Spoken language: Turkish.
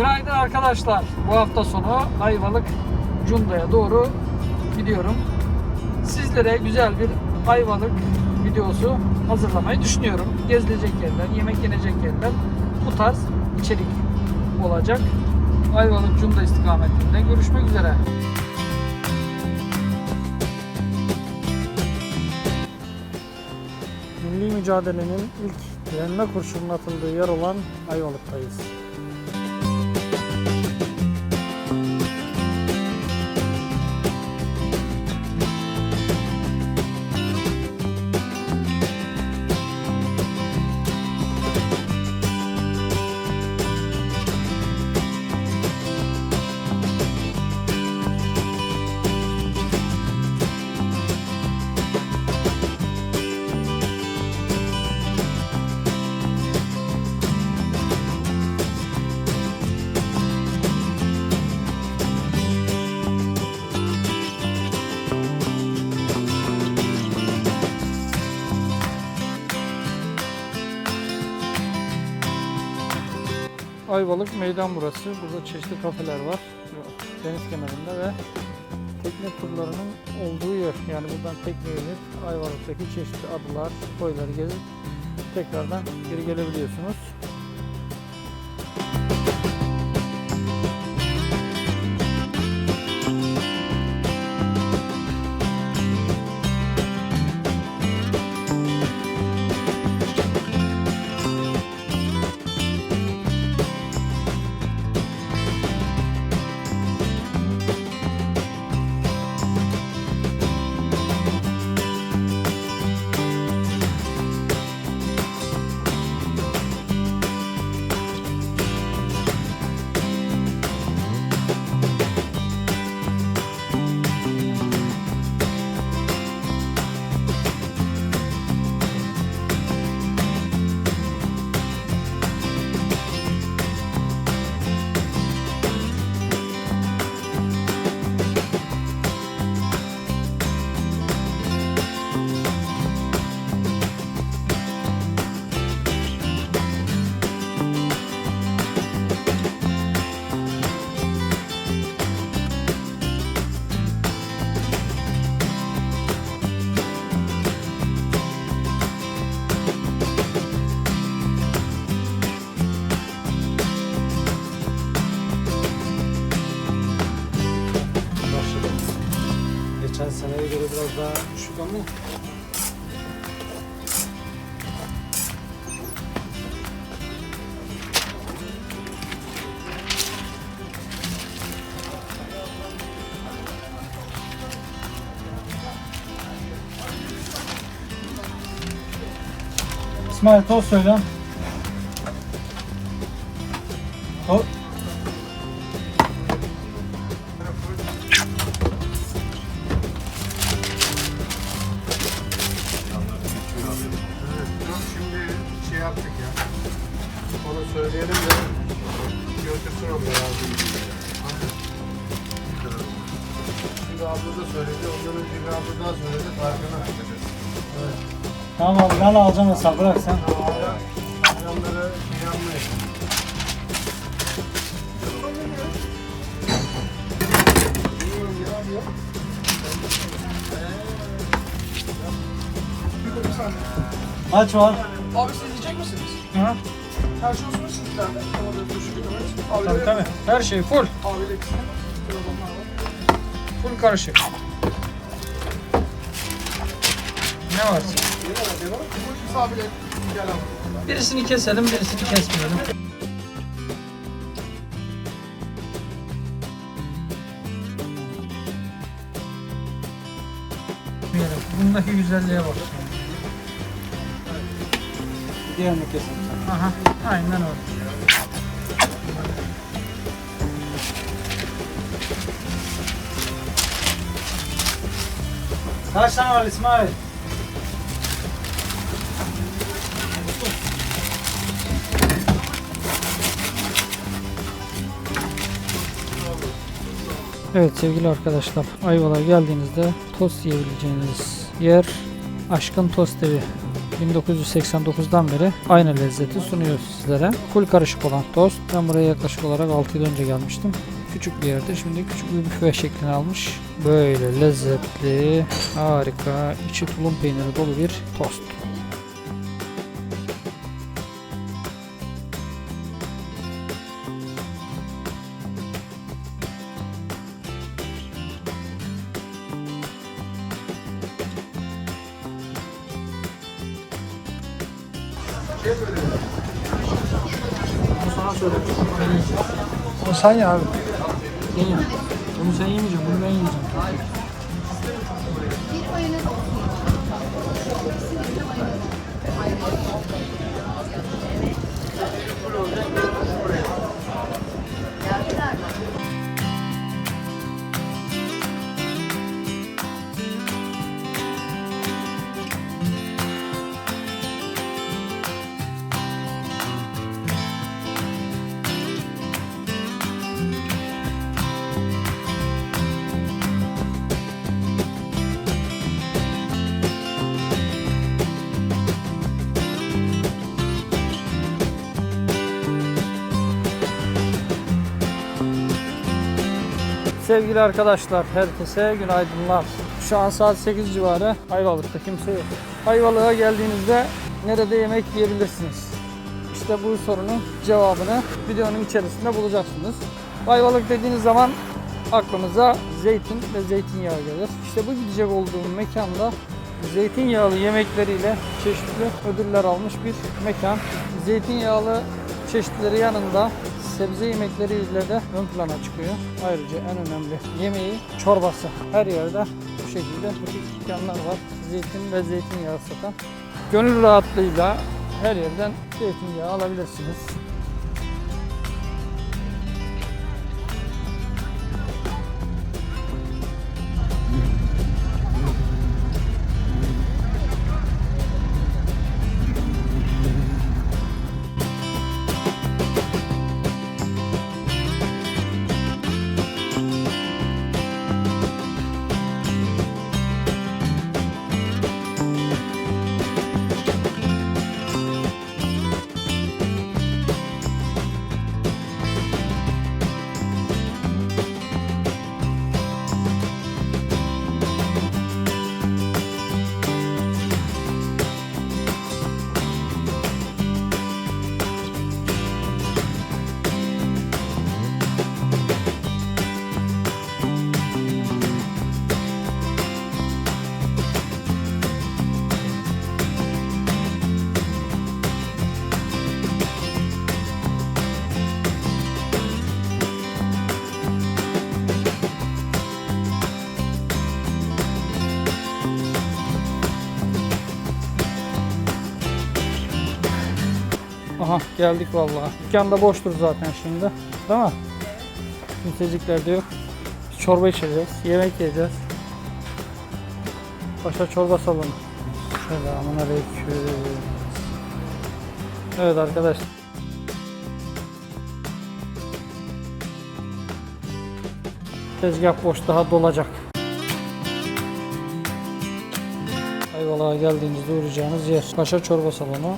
Günaydın arkadaşlar. Bu hafta sonu Ayvalık Cunda'ya doğru gidiyorum. Sizlere güzel bir Ayvalık videosu hazırlamayı düşünüyorum. Gezilecek yerler, yemek yenecek yerler bu tarz içerik olacak. Ayvalık Cunda istikametinde görüşmek üzere. Milli mücadelenin ilk direnme kurşunun atıldığı yer olan Ayvalık'tayız. Ayvalık meydan burası. Burada çeşitli kafeler var. Deniz kenarında ve tekne turlarının olduğu yer. Yani buradan tekneye binip Ayvalık'taki çeşitli adalar, koyları gezip tekrardan geri gelebiliyorsunuz. Biraz daha düşük ama İsmail toz söyle. Toz. Abla da söyledi. Ondan önce bir abla daha söyledi. Farkına. Evet. Tamam abi ben alacağım hesap bırak sen. Hala bayramlara şey yapmayın. Kaç var? Abi siz yiyecek misiniz? Hı? Her şey olsun mu sizlerde? Tamam, Tabii tabii. Her şey full. Abiyle ikisine. Full karışık. Ne var? Birisini keselim, birisini kesmeyelim. Bundaki güzelliğe bak. diğerini kesin. Aha, aynen öyle. Kaç tane var İsmail? Evet sevgili arkadaşlar Ayvalık'a geldiğinizde tost yiyebileceğiniz yer Aşkın Tost Evi. 1989'dan beri aynı lezzeti sunuyor sizlere. Full karışık olan tost. Ben buraya yaklaşık olarak 6 yıl önce gelmiştim. Küçük bir yerde şimdi küçük bir büfe şeklini almış. Böyle lezzetli, harika, içi tulum peyniri dolu bir tost. Ama sen ya abi. Değil. Bunu sen yemeyeceksin, bunu ben yiyeceğim. Sevgili arkadaşlar, herkese günaydınlar. Şu an saat 8 civarı. Ayvalık'ta kimse yok. Ayvalık'a geldiğinizde nerede yemek yiyebilirsiniz? İşte bu sorunun cevabını videonun içerisinde bulacaksınız. Ayvalık dediğiniz zaman aklınıza zeytin ve zeytinyağı gelir. İşte bu gidecek olduğum mekanda zeytinyağlı yemekleriyle çeşitli ödüller almış bir mekan. Zeytinyağlı çeşitleri yanında sebze yemekleriyle de ön plana çıkıyor. Ayrıca en önemli yemeği çorbası. Her yerde bu şekilde butik dükkanlar var. Zeytin ve zeytinyağı satan. Gönül rahatlığıyla her yerden zeytinyağı alabilirsiniz. Aha geldik vallahi. Dükkan da boştur zaten şimdi. Değil mi? Kimsecikler de yok. Çorba içeceğiz. Yemek yiyeceğiz. Paşa çorba salonu. Selamun aleyküm. Evet arkadaşlar. Tezgah boş daha dolacak. Ayvalık'a geldiğinizde uğrayacağınız yer. Paşa çorba salonu.